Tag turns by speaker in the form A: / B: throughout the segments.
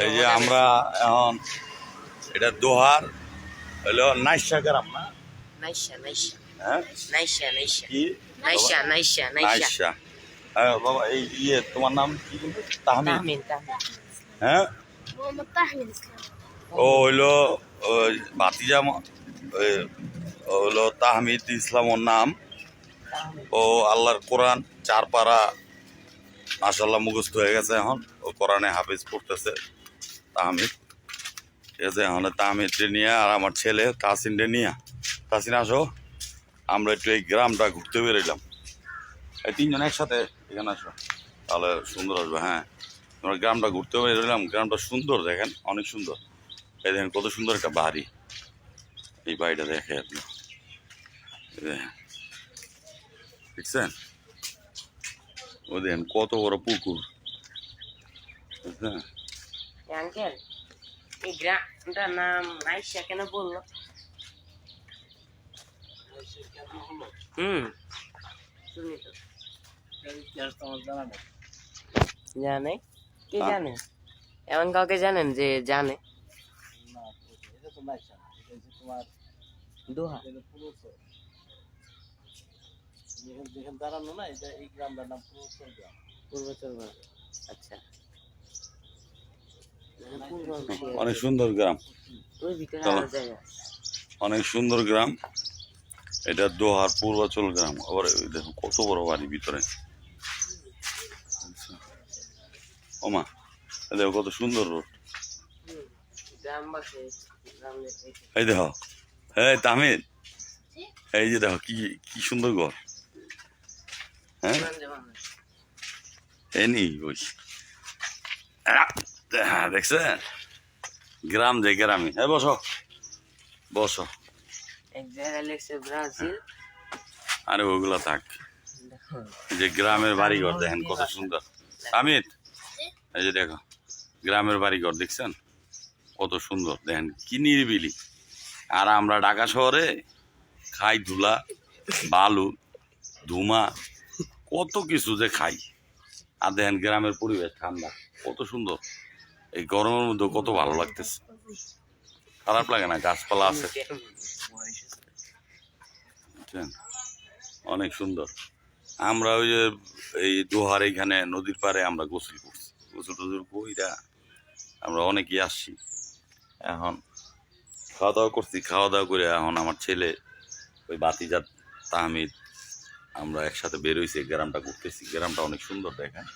A: এই যে আমরা এখন এটা দোহার হলো নাইশা গ্রাম না?
B: নাইশা নাইশা নাইশা নাইশা
A: কি?
B: নাইশা নাইশা নাইশা
A: নাইশা বাবা এই ইয়ে তোমার নাম কি
B: তাহমিন।
A: হ্যাঁ?
C: ইসলাম।
A: ও হইল ওই ভাতিজা ম- ওই হইল তাহমিদ ইসলাম ওর নাম ও আল্লাহর কোরআন চার পারা মাসাল্লাহ মুখস্থ হয়ে গেছে এখন। কোরআনে হাফিজ পড়তেছে, তাহমিদ। ঠিক আছে এখন তাহমিদকে নিয়ে আর আমার ছেলে তাসিনকে নিয়ে। তাসিন আসো। আমরা একটু এই গ্রামটা ঘুরতে বেরোলাম এই তিনজন একসাথে এখানে আসো। তাহলে সুন্দর আসবে হ্যাঁ। আমরা গ্রামটা ঘুরতে বেরোলাম গ্রামটা সুন্দর, দেখেন, অনেক সুন্দর। এই দেখেন, কত সুন্দর একটা বাড়ি। এই বাড়িটা দেখে আপনি। দেখছেন? ও দেখেন, কত বড় পুকুর।
B: আঙ্কেল এই গ্রামটার নাম নাইশা কেন বলল? হুম। শুনি তো জানে? কে
A: হ্যাঁ।
B: জানে? এমন কাউকে জানেন যে জানে? দোহা।
D: দাঁড়ানো না এটা এই গ্রামটার নাম পূর্বচর গ্রাম।
B: পূর্বচর গ্রাম। আচ্ছা।
A: অনেক সুন্দর গ্রাম। অনেক সুন্দর গ্রাম। এটা দোহার পূর্বাচল গ্রাম। আবার দেখো কত বড় বাড়ি ভিতরে। আচ্ছা। ওমা দেখো কত সুন্দর রোড। এই দেখো হ্যাঁ তামিল। এই যে দেখো কি কি সুন্দর ঘর। হ্যাঁ। এই নি, বস। হ্যাঁ দেখছেন? গ্রাম যে গ্রামে হ্যাঁ বসো। বসো।
B: জায়গায়
A: আরে ওগুলা থাক। যে গ্রামের বাড়িঘর দেখেন কত সুন্দর। আমিত এই যে দেখো গ্রামের বাড়িঘর দেখছেন? কত সুন্দর দেখেন কি নিরিবিলি। আর আমরা ঢাকা শহরে খাই ধুলা বালু ধুমা কত কিছু যে খাই। আর দেখেন গ্রামের পরিবেশ ঠান্ডা কত সুন্দর। এই গরমের মধ্যে কত ভালো লাগতেছে। খারাপ লাগে না, গাছপালা আছে। অনেক সুন্দর। আমরা ওই যে এই দোহার এইখানে, নদীর পাড়ে আমরা গোসল করছি। গোসল টোসল কইরা আমরা অনেকেই আসছি। এখন খাওয়া দাওয়া করছি। খাওয়া দাওয়া করে এখন আমার ছেলে, ওই বাতিজাত তাহমিদ, আমরা একসাথে বেরোইছি গ্রামটা ঘুরতেছি। গ্রামটা অনেক সুন্দর দেখেন।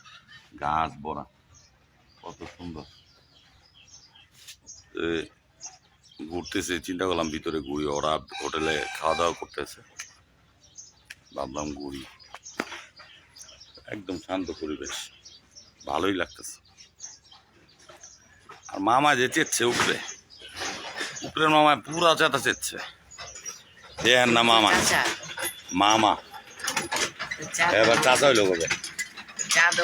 A: গাছ ভরা। কত সুন্দর। ঘুরতেছে চিন্তা করলাম ভিতরে ঘুরি ওরা হোটেলে খাওয়া দাওয়া করতেছে। ভাবলাম ঘুরি। একদম শান্ত পরিবেশ ভালোই লাগতেছে। আর মামা যে চেচ্ছে উপরে উপরের মামা পুরা চাতা চেচ্ছে। দেন না মামা। মামা। এবার চাচা হইল কবে?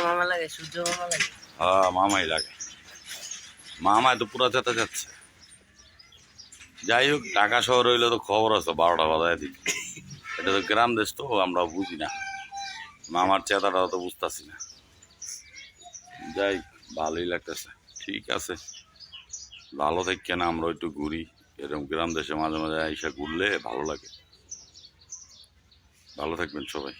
B: মামা লাগে সূর্য মামা লাগে।
A: হ্যাঁ মামাই লাগে। মামায় তো পুরা চেতা যাচ্ছে। যাই হোক, ঢাকা শহর হইলে তো খবর আছে, বারোটা বাজায় দিক। এটা তো গ্রাম দেশ তো, আমরা বুঝি না। মামার চেতাটা তো বুঝতেছি না। যাই, ভালোই লাগতেছে। ঠিক আছে। ভালো থাকি না, আমরা একটু ঘুরি। এরকম গ্রাম দেশে মাঝে মাঝে আইসা ঘুরলে ভালো লাগে। ভালো থাকবেন সবাই।